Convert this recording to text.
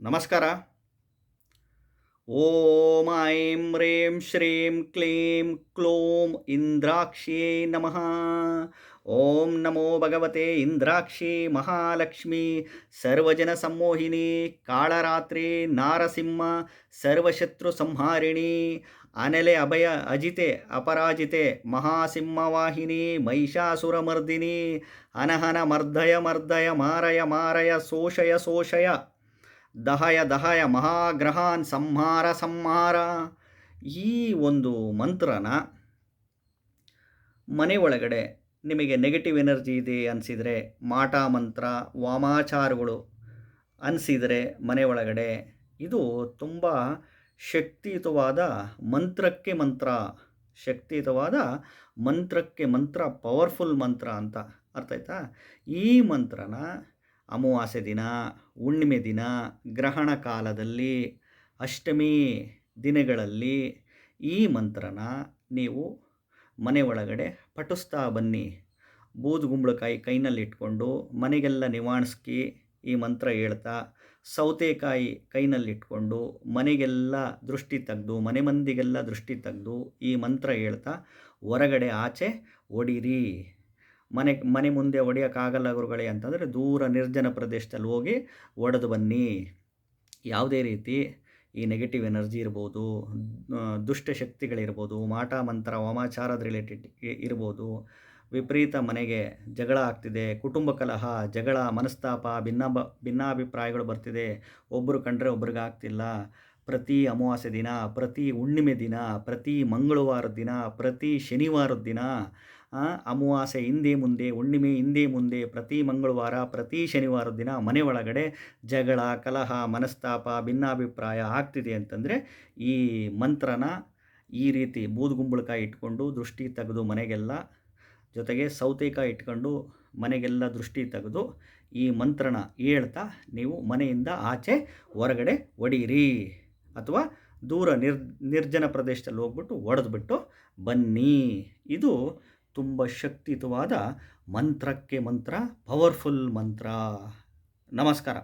ನಮಸ್ಕಾರ. ಓಂ ಐಂ ರೇಂ ಶ್ರೀಂ ಕ್ಲೀಂ ಕ್ಲೋಂ ಇಂದ್ರಾಕ್ಷಿಯೇ ನಮಃ. ಓಂ ನಮೋ ಭಗವತೆ ಇಂದ್ರಾಕ್ಷಿ ಮಹಾಲಕ್ಷ್ಮಿ ಸರ್ವಜನ ಸಂಮೋಹಿನಿ ಕಾಳರಾತ್ರಿ ನಾರಸಿಂಹ ಸರ್ವಶತ್ರು ಸಂಹಾರಿಣಿ ಅನಲೆ ಅಭಯ ಅಜಿತೆ ಅಪರಾಜಿತೆ ಮಹಾಸಿಂಹವಾಹಿನಿ ಮಹಿಷಾಸುರಮರ್ದಿನಿ ಅನಹನ ಮರ್ಧಯ ಮರ್ಧಯ ಮಾರಯ ಮಾರಯ ಶೋಷಯ ಸೋಷಯ ದಹಯ ದಹಯ ಮಹಾಗ್ರಹಾನ್ ಸಂಹಾರ ಸಂಹಾರ. ಈ ಒಂದು ಮಂತ್ರನ ಮನೆ ಒಳಗಡೆ ನಿಮಗೆ ನೆಗೆಟಿವ್ ಎನರ್ಜಿ ಇದೆ ಅನಿಸಿದರೆ ಮಾಟ ಮಂತ್ರ, ವಾಮಾಚಾರಗಳು ಅನಿಸಿದರೆ ಮನೆ ಒಳಗಡೆ ಇದು ತುಂಬ ಶಕ್ತಿಯುತವಾದ ಮಂತ್ರಕ್ಕೆ ಮಂತ್ರ, ಶಕ್ತಿಯುತವಾದ ಮಂತ್ರಕ್ಕೆ ಮಂತ್ರ ಪವರ್ಫುಲ್ ಮಂತ್ರ ಅಂತ ಅರ್ಥ ಆಯ್ತಾ? ಈ ಮಂತ್ರನ ಅಮಾವಾಸ್ಯೆ ದಿನ, ಹುಣ್ಣಿಮೆ ದಿನ, ಗ್ರಹಣ ಕಾಲದಲ್ಲಿ, ಅಷ್ಟಮಿ ದಿನಗಳಲ್ಲಿ ಈ ಮಂತ್ರನ ನೀವು ಮನೆ ಒಳಗಡೆ ಪಠಿಸ್ತಾ ಬನ್ನಿ. ಬೂದುಗುಂಬ್ಳಕಾಯಿ ಕೈನಲ್ಲಿ ಇಟ್ಕೊಂಡು ಮನೆಗೆಲ್ಲ ನಿವಾಣಿಸ್ಕಿ ಈ ಮಂತ್ರ ಹೇಳ್ತಾ, ಸೌತೆಕಾಯಿ ಕೈನಲ್ಲಿಟ್ಕೊಂಡು ಮನೆಗೆಲ್ಲ ದೃಷ್ಟಿ ತೆಗೆದು, ಮನೆ ಮಂದಿಗೆಲ್ಲ ದೃಷ್ಟಿ ತೆಗೆದು ಈ ಮಂತ್ರ ಹೇಳ್ತಾ, ಹೊರಗಡೆ ಆಚೆ ಹೊಡೀರಿ ಮನೆ ಮನೆ ಮುಂದೆ ಒಡೆಯೋಕ್ಕಾಗಲ್ಲ ಗುರುಗಳೇ ಅಂತಂದರೆ ದೂರ ನಿರ್ಜನ ಪ್ರದೇಶದಲ್ಲಿ ಹೋಗಿ ಒಡೆದು ಬನ್ನಿ. ಯಾವುದೇ ರೀತಿ ಈ ನೆಗೆಟಿವ್ ಎನರ್ಜಿ ಇರ್ಬೋದು ದುಷ್ಟಶಕ್ತಿಗಳಿರ್ಬೋದು ಮಾಟ, ಮಂತ್ರ, ವಾಮಾಚಾರದ ರಿಲೇಟೆಡ್ ಇರ್ಬೋದು, ವಿಪರೀತ ಮನೆಗೆ ಜಗಳ ಆಗ್ತಿದೆ, ಕುಟುಂಬ ಕಲಹ, ಜಗಳ, ಮನಸ್ತಾಪ, ಭಿನ್ನ, ಭಿನ್ನಾಭಿಪ್ರಾಯಗಳು ಬರ್ತಿದೆ ಒಬ್ಬರು ಕಂಡ್ರೆ ಒಬ್ರಿಗೆ ಆಗ್ತಿಲ್ಲ ಪ್ರತಿ ಅಮಾವಾಸ್ಯೆ ದಿನ, ಪ್ರತಿ ಹುಣ್ಣಿಮೆ ದಿನ, ಪ್ರತಿ ಮಂಗಳವಾರದ ದಿನ, ಪ್ರತಿ ಶನಿವಾರದ ದಿನ ಅಮಾವಾಸ್ಯೆ ಹಿಂದೆ ಮುಂದೆ, ಹುಣ್ಣಿಮೆ ಹಿಂದೆ ಮುಂದೆ, ಪ್ರತಿ ಮಂಗಳವಾರ, ಪ್ರತಿ ಶನಿವಾರದ ದಿನ ಮನೆ ಒಳಗಡೆ ಜಗಳ, ಕಲಹ, ಮನಸ್ತಾಪ, ಭಿನ್ನಾಭಿಪ್ರಾಯ ಆಗ್ತಿದೆ ಅಂತಂದರೆ ಈ ಮಂತ್ರನ ಈ ರೀತಿ ಬೂದುಗುಂಬಳಕಾಯಿ ಇಟ್ಕೊಂಡು ದೃಷ್ಟಿ ತೆಗೆದು ಮನೆಗೆಲ್ಲ, ಜೊತೆಗೆ ಸೌತೆಕಾಯಿ ಇಟ್ಕೊಂಡು ಮನೆಗೆಲ್ಲ ದೃಷ್ಟಿ ತೆಗೆದು ಈ ಮಂತ್ರನ ಹೇಳ್ತಾ ನೀವು ಮನೆಯಿಂದ ಆಚೆ ಹೊರಗಡೆ ಒಡೀರಿ. ಅಥವಾ ದೂರ ನಿರ್ ನಿರ್ಜನ ಪ್ರದೇಶದಲ್ಲಿ ಹೋಗ್ಬಿಟ್ಟು ಒಡೆದ್ಬಿಟ್ಟು ಬನ್ನಿ. ಇದು ತುಂಬ ಶಕ್ತಿಯುತವಾದ ಮಂತ್ರಕ್ಕೆ ಮಂತ್ರ ಪವರ್ಫುಲ್ ಮಂತ್ರ. ನಮಸ್ಕಾರ.